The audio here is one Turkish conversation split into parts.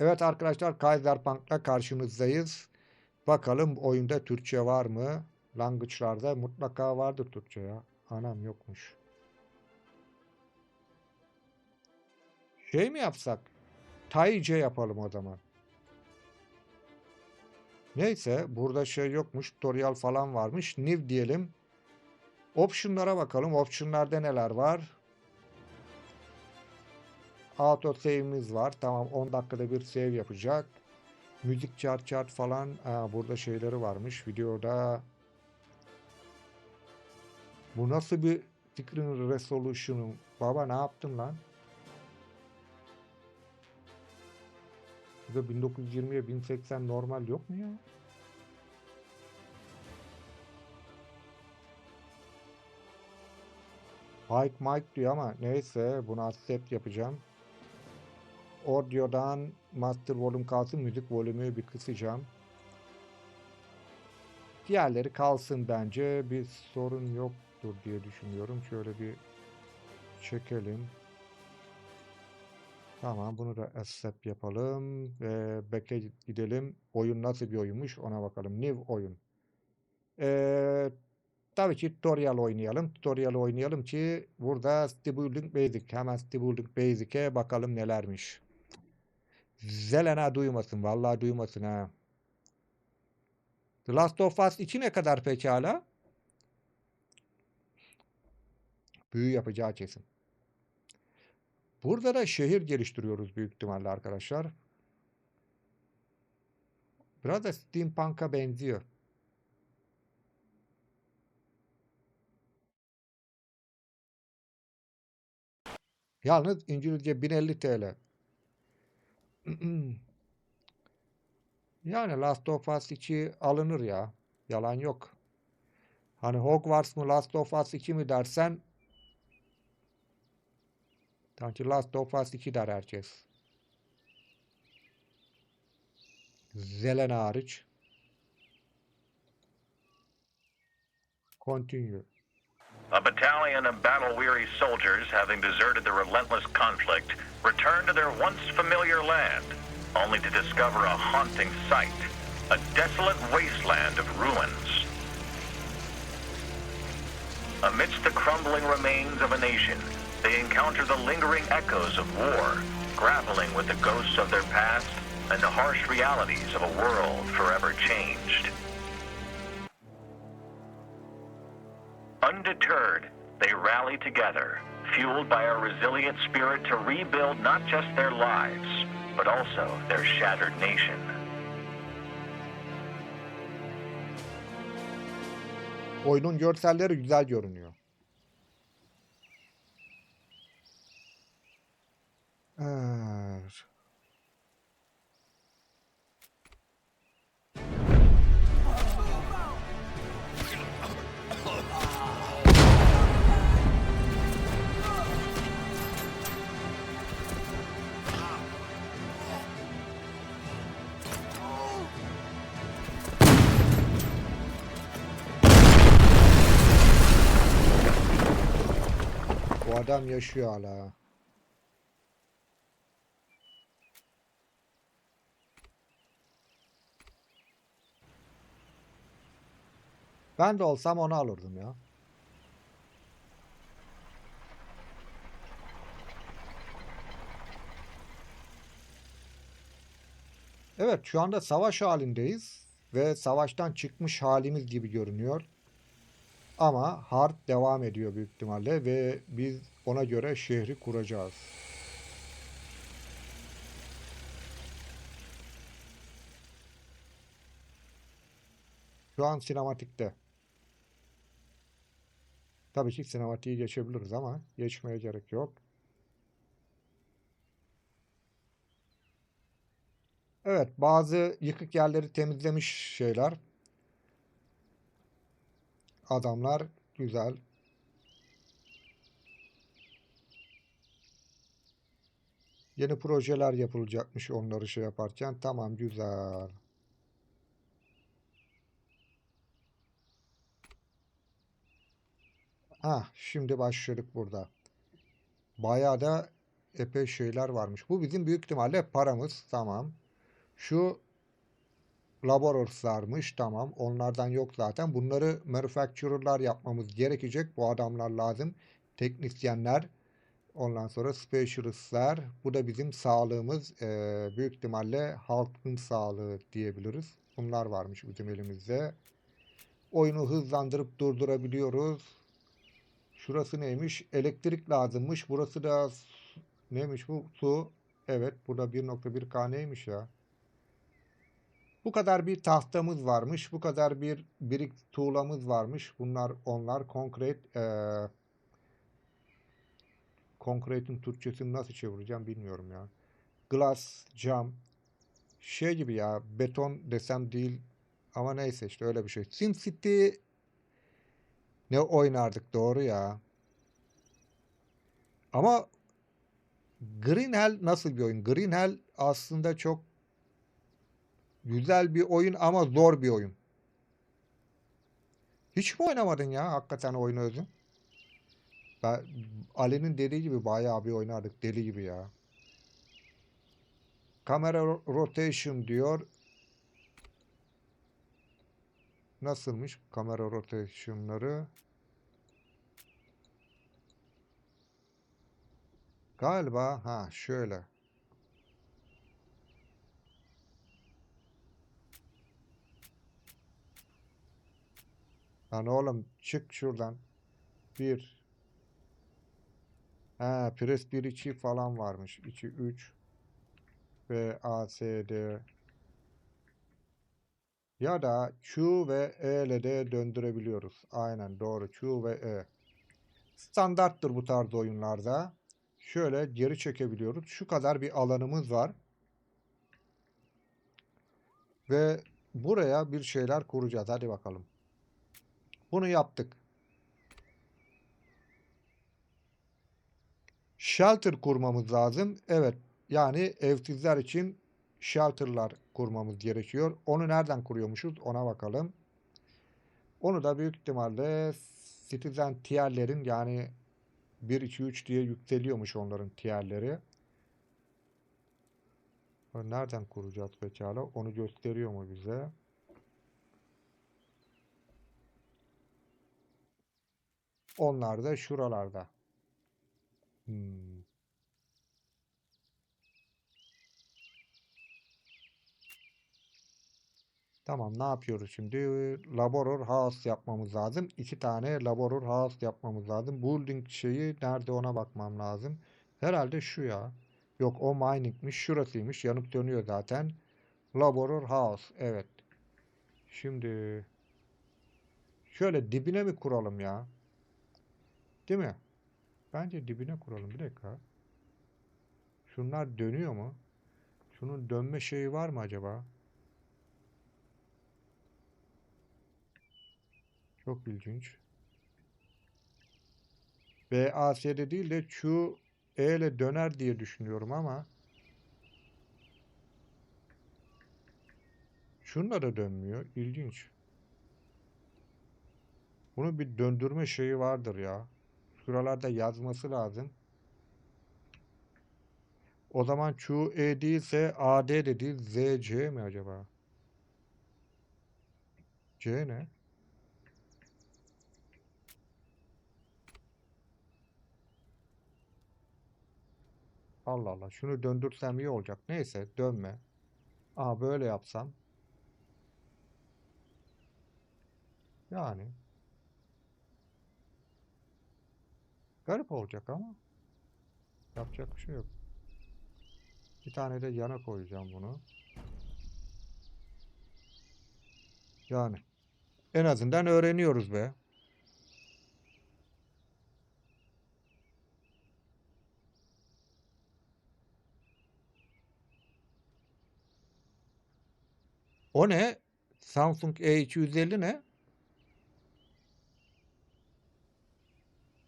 Evet arkadaşlar Kaiserpunk'la karşınızdayız. Bakalım oyunda Türkçe var mı? Language'larda mutlaka vardır Türkçe ya. Anam yokmuş. Şey mi yapsak? Tayce yapalım o zaman. Neyse burada şey yokmuş. Tutorial falan varmış. New diyelim. Option'lara bakalım. Option'larda neler var? Auto save'imiz var. Tamam 10 dakikada bir save yapacak. Müzik chart chart falan. Aa, burada şeyleri varmış videoda. Bu nasıl bir screen resolution'u? Baba ne yaptın lan? Burada 1920'ye 1080 normal yok mu ya? Mike Mike diyor ama neyse bunu accept yapacağım. Audio'dan Master Volume kalsın müzik volümü bir kısacağım. Diğerleri kalsın bence bir sorun yoktur diye düşünüyorum. Şöyle bir çekelim. Tamam bunu da accept yapalım ve back'e gidelim. Oyun nasıl bir oyunmuş ona bakalım. New oyun. Ee, tabii ki tutorial oynayalım. Tutorial oynayalım ki burada Stabiling Basic. Hemen Stabiling Basic'e bakalım nelermiş. Zelena duymasın. Vallahi duymasın ha. The Last of Us 2 ne kadar pekala? Büyü yapacağı kesin. Burada da şehir geliştiriyoruz büyük ihtimalle arkadaşlar. Biraz da Steampunk'a benziyor. Yalnız İngilizce 1050 TL. Yani Last of Us 2 alınır ya. Yalan yok. Hani Hogwarts mı Last of Us 2 mi dersen sanki Last of Us 2 der herkes. Zelen hariç. Continue. A battalion of battle weary soldiers, having deserted the relentless conflict, return to their once familiar land, only to discover a haunting sight a desolate wasteland of ruins. Amidst the crumbling remains of a nation, they encounter the lingering echoes of war, grappling with the ghosts of their past and the harsh realities of a world forever changed. Undeterred, they rally together, fueled by a resilient spirit to rebuild not just their lives, but also their shattered nation. Oyunun görselleri güzel görünüyor. Evet. Adam yaşıyor hala. Ben de olsam onu alırdım ya. Evet, şu anda savaş halindeyiz ve savaştan çıkmış halimiz gibi görünüyor. Ama harp devam ediyor büyük ihtimalle ve biz ona göre şehri kuracağız. Şu an sinematikte. Tabii ki sinematiği geçebiliriz ama geçmeye gerek yok. Evet, bazı yıkık yerleri temizlemiş şeyler. Adamlar güzel. Yeni projeler yapılacakmış onları şey yaparken. Tamam güzel. Ha, şimdi başladık burada. Bayağı da epey şeyler varmış. Bu bizim büyük ihtimalle paramız. Tamam. Şu laboratorslarmış. Tamam. Onlardan yok zaten. Bunları manufacturer'lar yapmamız gerekecek. Bu adamlar lazım. Teknisyenler. Ondan sonra specialist'ler. Bu da bizim sağlığımız. Ee, büyük ihtimalle halkın sağlığı diyebiliriz. Bunlar varmış bizim elimizde. Oyunu hızlandırıp durdurabiliyoruz. Şurası neymiş? Elektrik lazımmış. Burası da neymiş bu? Su. Evet. Burada 1.1K neymiş ya? Bu kadar bir tahtamız varmış. Bu kadar bir birik tuğlamız varmış. Bunlar onlar konkret eee Concrete'in Türkçesini nasıl çevireceğim bilmiyorum ya. Glass, cam. Şey gibi ya. Beton desem değil. Ama neyse işte öyle bir şey. SimCity ne oynardık doğru ya. Ama Green Hell nasıl bir oyun? Green Hell aslında çok güzel bir oyun ama zor bir oyun. Hiç mi oynamadın ya hakikaten oyunu özün? Ben Ali'nin dediği gibi bayağı bir oynardık deli gibi ya. Kamera ro- rotation diyor. Nasılmış kamera rotation'ları? Galiba ha şöyle. Lan oğlum çık şuradan. Bir. Ha pres 1 2 falan varmış. 2 3 ve A S D ya da Q ve E ile de döndürebiliyoruz. Aynen doğru. Q ve E. Standarttır bu tarz oyunlarda. Şöyle geri çekebiliyoruz. Şu kadar bir alanımız var. Ve buraya bir şeyler kuracağız. Hadi bakalım. Bunu yaptık. Shelter kurmamız lazım. Evet. Yani evsizler için shelter'lar kurmamız gerekiyor. Onu nereden kuruyormuşuz? Ona bakalım. Onu da büyük ihtimalle Citizen tier'lerin yani 1, 2, 3 diye yükseliyormuş onların tier'leri. Nereden kuracağız pekala? Onu gösteriyor mu bize? Onlar da şuralarda. Hmm. Tamam ne yapıyoruz şimdi? Laborer House yapmamız lazım. İki tane Laborer House yapmamız lazım. Building şeyi nerede ona bakmam lazım. Herhalde şu ya. Yok o miningmiş. Şurasıymış. Yanıp dönüyor zaten. Laborer House. Evet. Şimdi şöyle dibine mi kuralım ya? Değil mi? Bence dibine kuralım. Bir dakika. Şunlar dönüyor mu? Şunun dönme şeyi var mı acaba? Çok ilginç. BAS'de değil de şu E ile döner diye düşünüyorum ama şunla da dönmüyor. İlginç. Bunun bir döndürme şeyi vardır ya. Şuralarda yazması lazım. O zaman Q E değilse AD de değil ZC mi acaba? C ne? Allah Allah. Şunu döndürsem iyi olacak. Neyse dönme. Aha böyle yapsam. Yani. Garip olacak ama. Yapacak bir şey yok. Bir tane de yana koyacağım bunu. Yani. En azından öğreniyoruz be. O ne? Samsung E250 ne?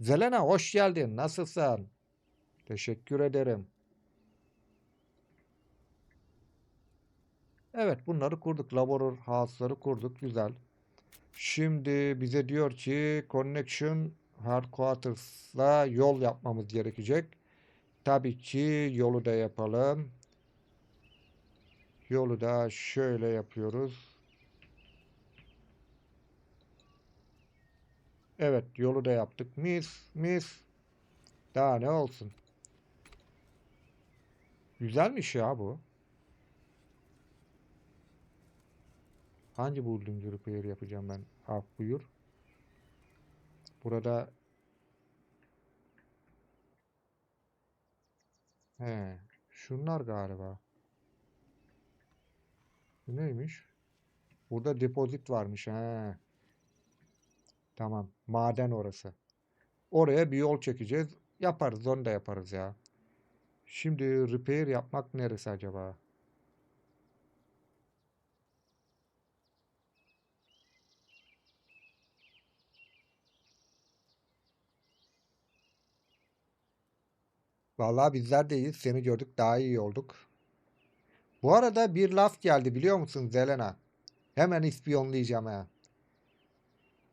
Zelena hoş geldin. Nasılsın? Teşekkür ederim. Evet bunları kurduk. Laborer House'ları kurduk. Güzel. Şimdi bize diyor ki Connection Headquarters'la yol yapmamız gerekecek. tabii ki yolu da yapalım. Yolu da şöyle yapıyoruz. Evet, yolu da yaptık. Mis, mis. Daha ne olsun. Güzelmiş ya bu. Hangi building repair yapacağım ben? Ah buyur. Burada He, şunlar galiba. Neymiş? Burada depozit varmış. He. Tamam. Maden orası. Oraya bir yol çekeceğiz. Yaparız. Onu da yaparız ya. Şimdi repair yapmak neresi acaba? Vallahi bizler de iyiyiz. Seni gördük daha iyi olduk. Bu arada bir laf geldi biliyor musun Zelena? Hemen ispiyonlayacağım ha.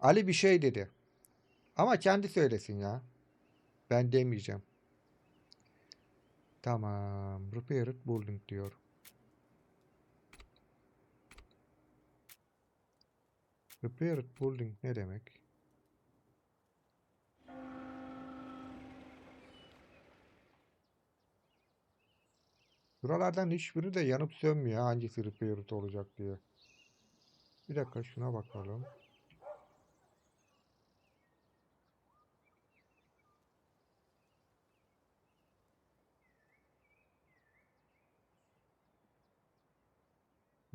Ali bir şey dedi. Ama kendi söylesin ya. Ben demeyeceğim. Tamam. Repaired building diyor. Repaired building ne demek? Buralardan hiçbiri de yanıp sönmüyor hangisi repaired olacak diye. Bir dakika şuna bakalım.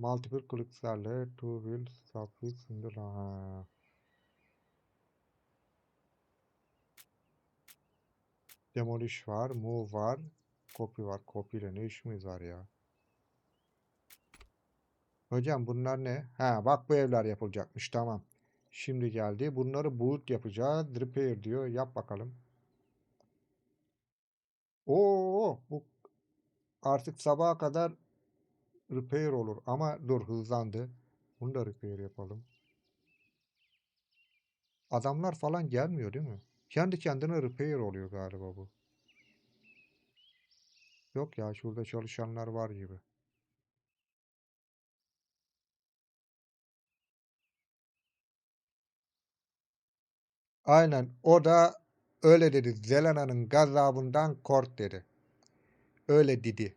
Multiple clicks'lerle two will suffix single ha. Demolish var, move var, copy var. Copy ile ne işimiz var ya? Hocam bunlar ne? Ha bak bu evler yapılacakmış tamam. Şimdi geldi. Bunları build yapacağız. Repair diyor. Yap bakalım. Oo bu artık sabaha kadar repair olur. Ama dur hızlandı. Bunu da repair yapalım. Adamlar falan gelmiyor değil mi? Kendi kendine repair oluyor galiba bu. Yok ya şurada çalışanlar var gibi. Aynen o da öyle dedi. Zelena'nın gazabından kork dedi. Öyle dedi.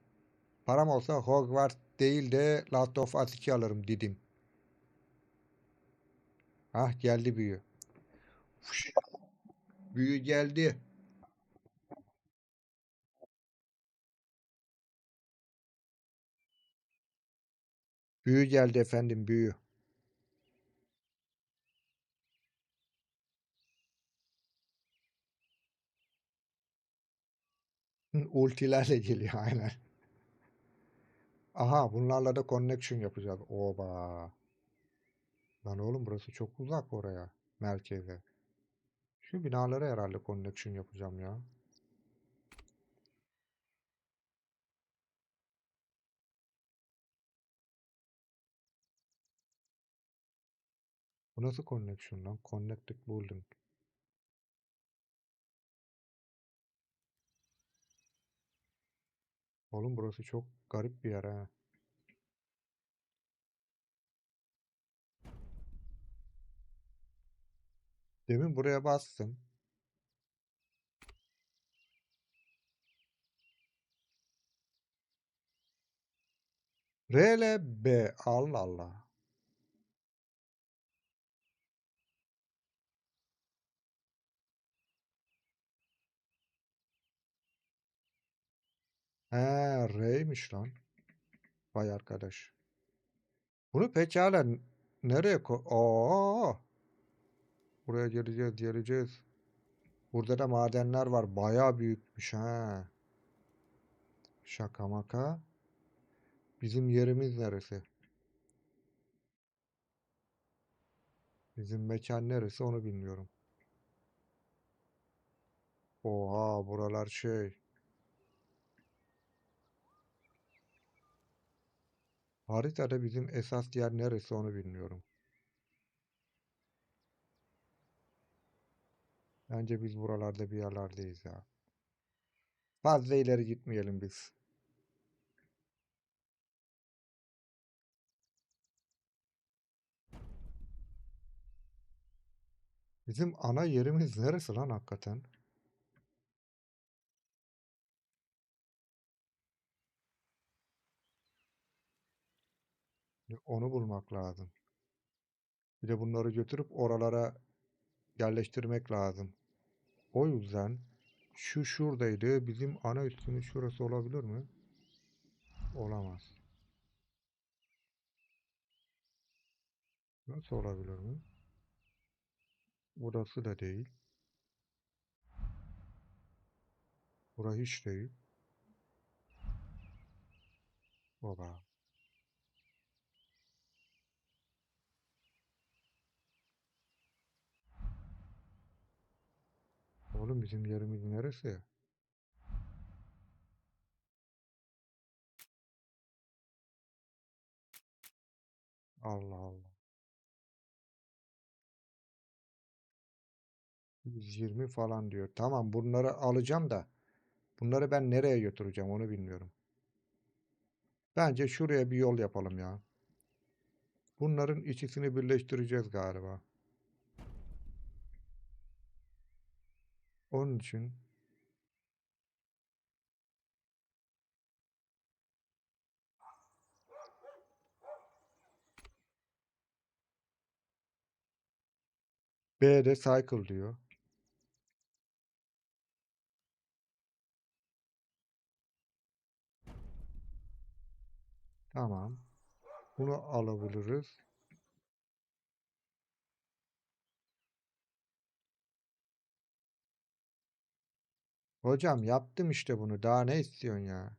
Param olsa Hogwarts değil de Last of Us 2 alırım dedim. Ah geldi büyü. Büyü geldi. Büyü geldi efendim büyü. Ultilerle geliyor aynen. Aha bunlarla da connection yapacağız. Oba. Lan oğlum burası çok uzak oraya. Merkeze. Şu binalara herhalde connection yapacağım ya. Bu nasıl connection lan? Connected building. Oğlum burası çok garip bir yer ha. Demin buraya bastım. R ile B. Allah Allah. He, R'ymiş lan. Vay arkadaş. Bunu pekala nereye ko... Oo! Buraya geleceğiz, geleceğiz. Burada da madenler var. Bayağı büyükmüş ha. Şaka maka. Bizim yerimiz neresi? Bizim mekan neresi onu bilmiyorum. Oha buralar şey. Haritada bizim esas yer neresi onu bilmiyorum. Bence biz buralarda bir yerlerdeyiz ya. Fazla ileri gitmeyelim biz. Bizim ana yerimiz neresi lan hakikaten? Onu bulmak lazım. Bir de bunları götürüp oralara yerleştirmek lazım. O yüzden şu şuradaydı. Bizim ana üstümüz şurası olabilir mi? Olamaz. Nasıl olabilir mi? Burası da değil. Bura hiç değil. Baba. Oğlum bizim yerimiz neresi? Allah Allah. 120 falan diyor. Tamam bunları alacağım da bunları ben nereye götüreceğim onu bilmiyorum. Bence şuraya bir yol yapalım ya. Bunların ikisini birleştireceğiz galiba. Onun için B'de cycle diyor. Tamam. Bunu alabiliriz. Hocam yaptım işte bunu. Daha ne istiyorsun ya?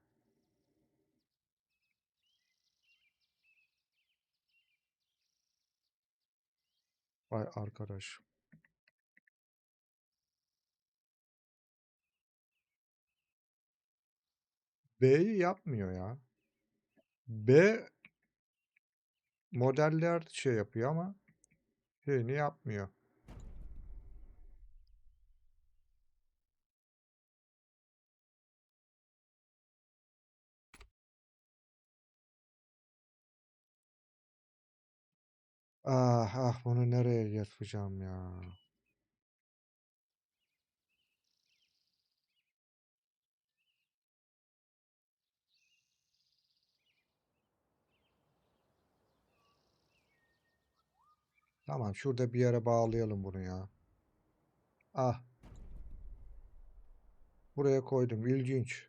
Vay arkadaş. B'yi yapmıyor ya. B modeller şey yapıyor ama şeyini yapmıyor. Ah ah bunu nereye yapacağım ya? Tamam şurada bir yere bağlayalım bunu ya. Ah. Buraya koydum. İlginç.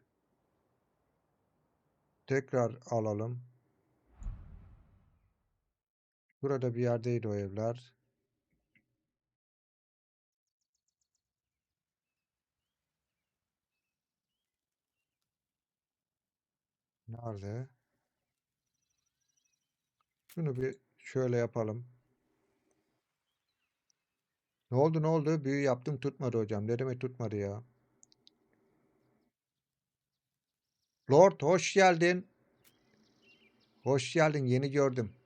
Tekrar alalım. Burada bir yerdeydi o evler. Nerede? Şunu bir şöyle yapalım. Ne oldu ne oldu? Büyü yaptım tutmadı hocam. Ne demek tutmadı ya? Lord hoş geldin. Hoş geldin. Yeni gördüm.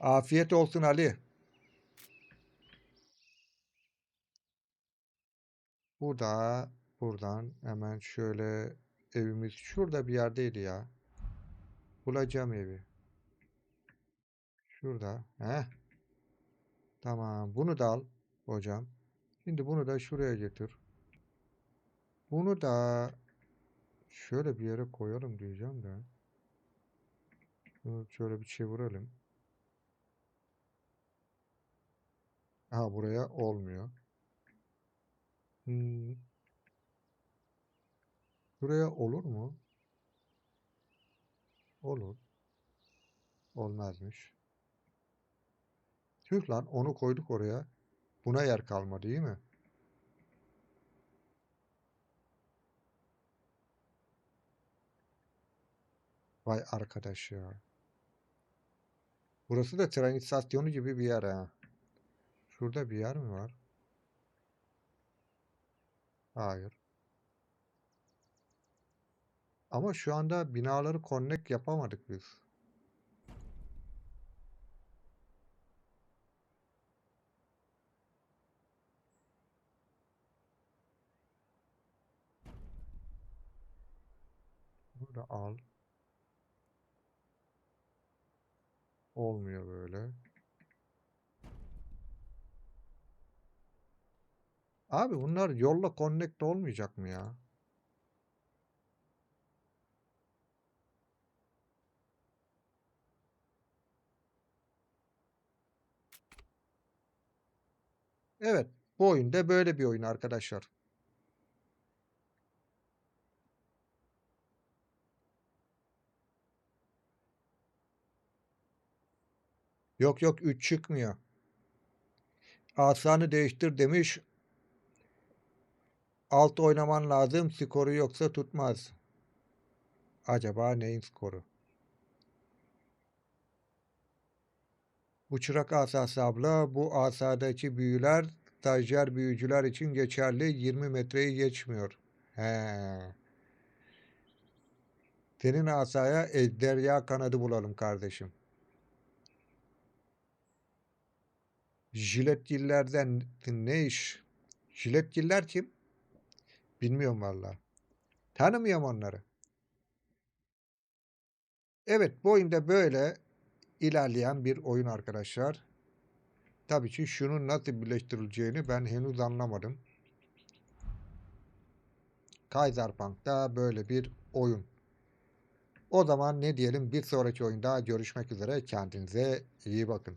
Afiyet olsun Ali. Burada buradan hemen şöyle evimiz şurada bir yerdeydi ya. Bulacağım evi. Şurada. Heh. Tamam. Bunu da al hocam. Şimdi bunu da şuraya getir. Bunu da şöyle bir yere koyalım diyeceğim de. Şöyle bir çevirelim. Aha buraya olmuyor. Hmm. Buraya olur mu? Olur. Olmazmış. Tüh lan onu koyduk oraya. Buna yer kalmadı değil mi? Vay arkadaş ya. Burası da tren istasyonu gibi bir yer ha. Şurada bir yer mi var? Hayır. Ama şu anda binaları connect yapamadık biz. Burada al. Olmuyor böyle. Abi bunlar yolla connect olmayacak mı ya? Evet, bu oyun da böyle bir oyun arkadaşlar. Yok yok 3 çıkmıyor. Asanı değiştir demiş. Alt oynaman lazım. Skoru yoksa tutmaz. Acaba neyin skoru? Bu çırak asası abla. Bu asadaki büyüler stajyer büyücüler için geçerli. 20 metreyi geçmiyor. He. Senin asaya ejderha kanadı bulalım kardeşim. Jiletgillerden ne iş? Jiletgiller kim? Bilmiyorum valla. Tanımıyorum onları. Evet bu oyunda böyle ilerleyen bir oyun arkadaşlar. Tabii ki şunun nasıl birleştirileceğini ben henüz anlamadım. Kaiserpunk'ta böyle bir oyun. O zaman ne diyelim bir sonraki oyunda görüşmek üzere. Kendinize iyi bakın.